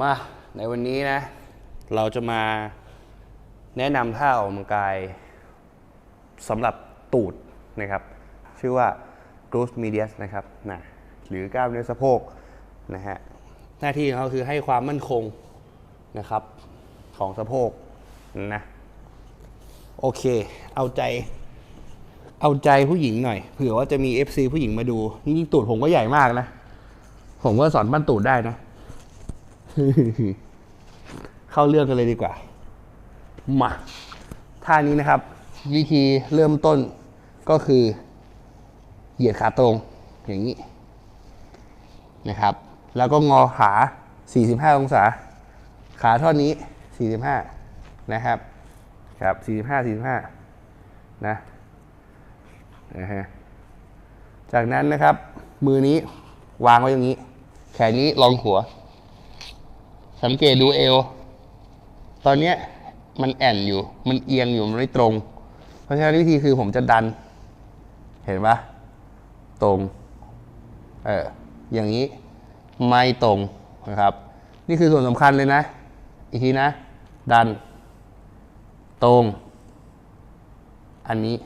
มาในวันนี้นะ เราจะมาแนะนำท่าออกกำลังกายสำหรับตูดนะครับ ชื่อว่า glute medius นะครับนะหรือกล้ามเนื้อสะโพกนะฮะหน้าที่ของเขาคือให้ความมั่นคงนะครับ ของสะโพกนะ โอเค เอาใจ เอาใจผู้หญิงหน่อยเผื่อว่าจะมี FC ผู้หญิงมาดูนี่ตูดผมก็ใหญ่มากนะ ผมก็สอนปั้นตูดได้นะ เข้าเรื่องกันเลยดีกว่า มา ท่านี้นะครับ วิธีเริ่มต้นก็คือ เหยียดขาตรงอย่างนี้นะครับ แล้วก็งอขา 45 องศา ขาท่อนนี้ 45 นะครับ ครับ 45 45 นะนะฮะจากนั้นนะครับ มือนี้วางไว้อย่างนี้ แขนนี้รองหัว สังเกตดูเอว ตอนเนี้ยมันแอนอยู่ มันเอียงอยู่ มันไม่ตรง เพราะฉะนั้นวิธีคือผมจะดัน เห็นปะตรง เออ อย่างนี้ ไม่ตรงนะครับ นี่คือส่วนสำคัญเลยนะ อีกทีนะ ดัน ตรง อันนี้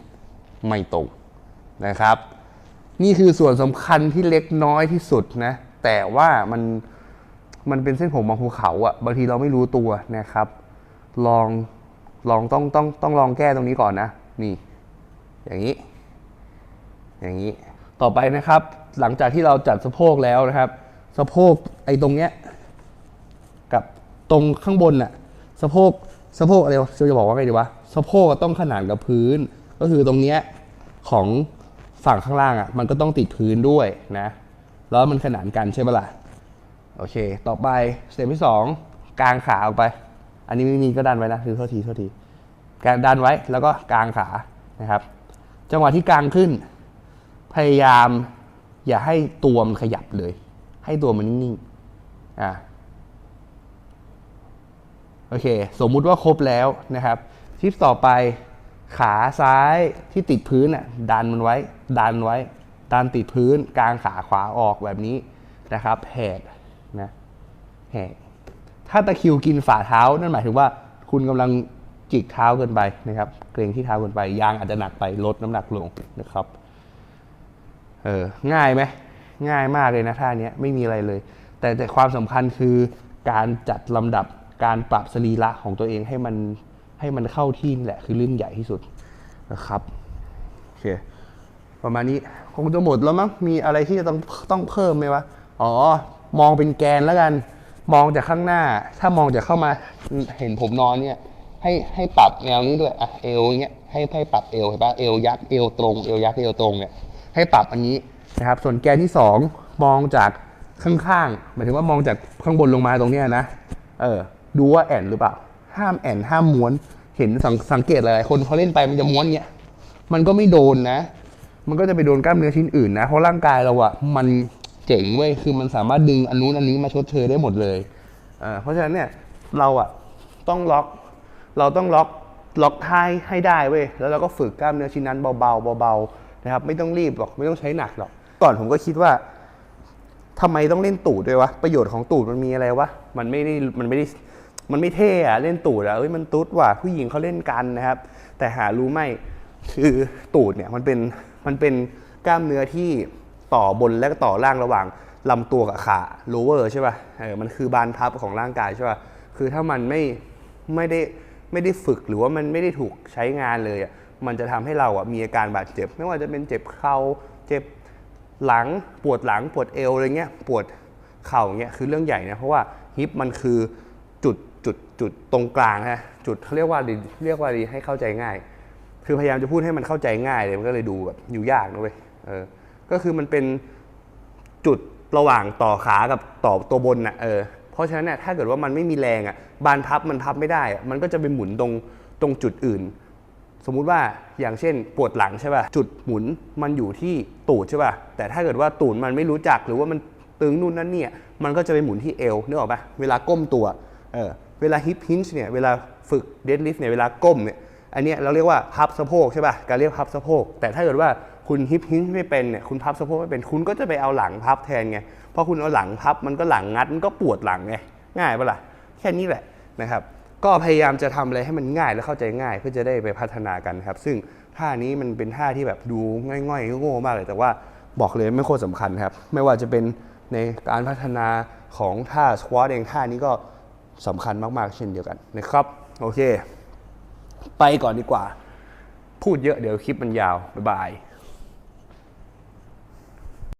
ไม่ตรงนะครับ นี่คือส่วนสำคัญที่เล็กน้อยที่สุดนะ แต่ว่ามัน มันเป็นเส้นผมบางภูเขาอะ่ะบางทีเราไม่รู้ตัวนะครับ ลองลองต้องต้องต้องลองแก้ตรงนี้ก่อนนะ นี่ อย่างนี้ อย่างนี้ ต่อไปนะครับ หลังจากที่เราจัดสะโพกแล้วนะครับ สะโพกไอ้ตรงเนี้ยกับตรงข้างบนน่ะสะโพกสะโพกอะไรวะจะบอกว่าไงดีวะสะโพกต้องขนานกับพื้น ก็คือตรงเนี้ยของฝั่งข้างล่างอะมันก็ต้องติดพื้นด้วยนะ แล้วมันขนานกันใช่ปะล่ะ โอเค ต่อไปสเต็ปที่สองกางขาออกไป อันนี้ไม่มีก็ดันไว้นะ คือโทษทีโทษทีการดันไว้แล้วก็กางขานะครับ จังหวะที่กางขึ้น พยายามอย่าให้ตัวมันขยับเลย ให้ตัวมันนิ่งๆอ่าโอเค สมมุติว่าครบแล้วนะครับทิปต่อไปขาซ้ายที่ติดพื้นอะดันมันไว้ ดันไว้ ดันติดพื้นกลางขาขวาออกแบบนี้นะครับแหก นะแหกถ้าตะคิวกินฝ่าเท้านั่นหมายถึงว่า คุณกำลังจิกเท้าเกินไปนะครับ เกรงที่เท้าเกินไป ยางอาจจะหนักไปลดน้ำหนักลงนะครับเออง่ายไหมง่ายมากเลยนะท่านี้ไม่มีอะไรเลย แต่แต่ความสำคัญคือการจัดลำดับการปรับสรีระของตัวเองให้มันให้มันเข้าที่นี่แหละคือเรื่องใหญ่ที่สุดนะครับโอเคประมาณนี้คงจะหมดแล้วมั้งมีอะไรที่จะต้องต้องเพิ่มไหมวะอ๋อ มองเป็นแกนแล้วกัน มองจากข้างหน้า ถ้ามองจากเข้ามาเห็นผมนอนเนี่ย ให้ให้ปรับแนวนี้ด้วยอะเอวอย่างเงี้ยให้ให้ปรับเอวเห็นปะเอวยักเอวตรงเอวยักเอวตรงเนี่ยให้ปรับอันนี้นะครับ ส่วนแกนที่สองมองจากข้างๆหมายถึงว่ามองจากข้างบนลงมาตรงเนี้ยนะเออดูว่าแอนหรือเปล่า ห้ามแอนห้ามม้วนเห็นสังสงเกตหลายคนเขาเล่นไปมันจะม้วนเนี้ยมันก็ไม่โดนนะ มันก็จะไปโดนกล้ามเนื้อชิ้นอื่นนะ เพราะร่างกายเราอะมัน เจ๋งเว้ยคือมันสามารถดึงอันนู้นอันนี้มาชดเชยได้หมดเลยอ่าเพราะฉะนั้นเนี่ยเราอะต้องล็อกเราต้องล็อกล็อกท่ายให้ได้เว้ยแล้วเราก็ฝึกกล้ามเนื้อชิ้นนั้นเบาๆเบาๆนะครับไม่ต้องรีบหรอกไม่ต้องใช้หนักหรอก ก่อนผมก็คิดว่าทำไมต้องเล่นตูดด้วยวะประโยชน์ของตูดมันมีอะไรวะมันไม่ได้มันไม่ได้มันไม่เท่อะเล่นตูดอะเอ้ยมันตุ๊ดว่ะผู้หญิงเขาเล่นกันนะครับ แต่หารู้ไหมคือตูดเนี่ยมันเป็นมันเป็นกล้ามเนื้อที่ ต่อบนและต่อล่างระหว่างลำตัวกับขา lower ใช่ป่ะเออมันคือบานพับของร่างกายใช่ป่ะคือถ้ามันไม่ไม่ได้ไม่ได้ฝึกหรือว่ามันไม่ได้ถูกใช้งานเลยอะมันจะทำให้เราอะมีอาการบาดเจ็บ ไม่ว่าจะเป็นเจ็บเข่าเจ็บหลังปวดหลังปวดเอวอะไรเงี้ยปวดเข่าเงี้ยคือเรื่องใหญ่นะเพราะว่าฮิปมันคือจุดจุดจุดตรงกลางฮะจุดเขาเรียกว่าเรียกว่าดีให้เข้าใจง่าย คือพยายามจะพูดให้มันเข้าใจง่ายเลยมันก็เลยดูแบบอยู่ยากนะเว้ยเออ ก็คือมันเป็นจุดระหว่างต่อขากับต่อตัวบนน่ะเออเพราะฉะนั้นเนี่ยถ้าเกิดว่ามันไม่มีแรงอะบานพับมันพับไม่ได้อะมันก็จะไปหมุนตรงตรงจุดอื่น สมมุติว่าอย่างเช่นปวดหลังใช่ป่ะจุดหมุนมันอยู่ที่ตูดใช่ป่ะแต่ถ้าเกิดว่าตูดมันไม่รู้จักหรือว่ามันตึงนู่นนั่นเนี่ยมันก็จะไปหมุนที่เอวนึกออกป่ะเวลาก้มตัวเออเวลาฮิปฮินช์เนี่ยเวลาฝึกเดดลิฟต์เนี่ยเวลาก้มเนี่ยอันเนี้ยเราเรียกว่าพับสะโพกใช่ป่ะการเรียกพับสะโพกแต่ถ้าเกิดว่า คุณฮิปฮินช์ไม่เป็นเนี่ยคุณพับสะโพกไม่เป็นคุณก็จะไปเอาหลังพับแทนไงเพราะคุณเอาหลังพับมันก็หลังงัดมันก็ปวดหลังไงง่ายปะล่ะแค่นี้แหละนะครับ ก็พยายามจะทำอะไรให้มันง่ายและเข้าใจง่ายเพื่อจะได้ไปพัฒนากันครับ ซึ่งท่านี้มันเป็นท่าที่แบบดูง่อยๆโง่มากเลย แต่ว่าบอกเลยไม่โคตรสำคัญครับ ไม่ว่าจะเป็นในการพัฒนาของท่าสควอตเองท่านี้ก็สำคัญมากๆ เช่นเดียวกันนะครับโอเค ไปก่อนดีกว่า พูดเยอะเดี๋ยวคลิปมันยาว บ๊ายบาย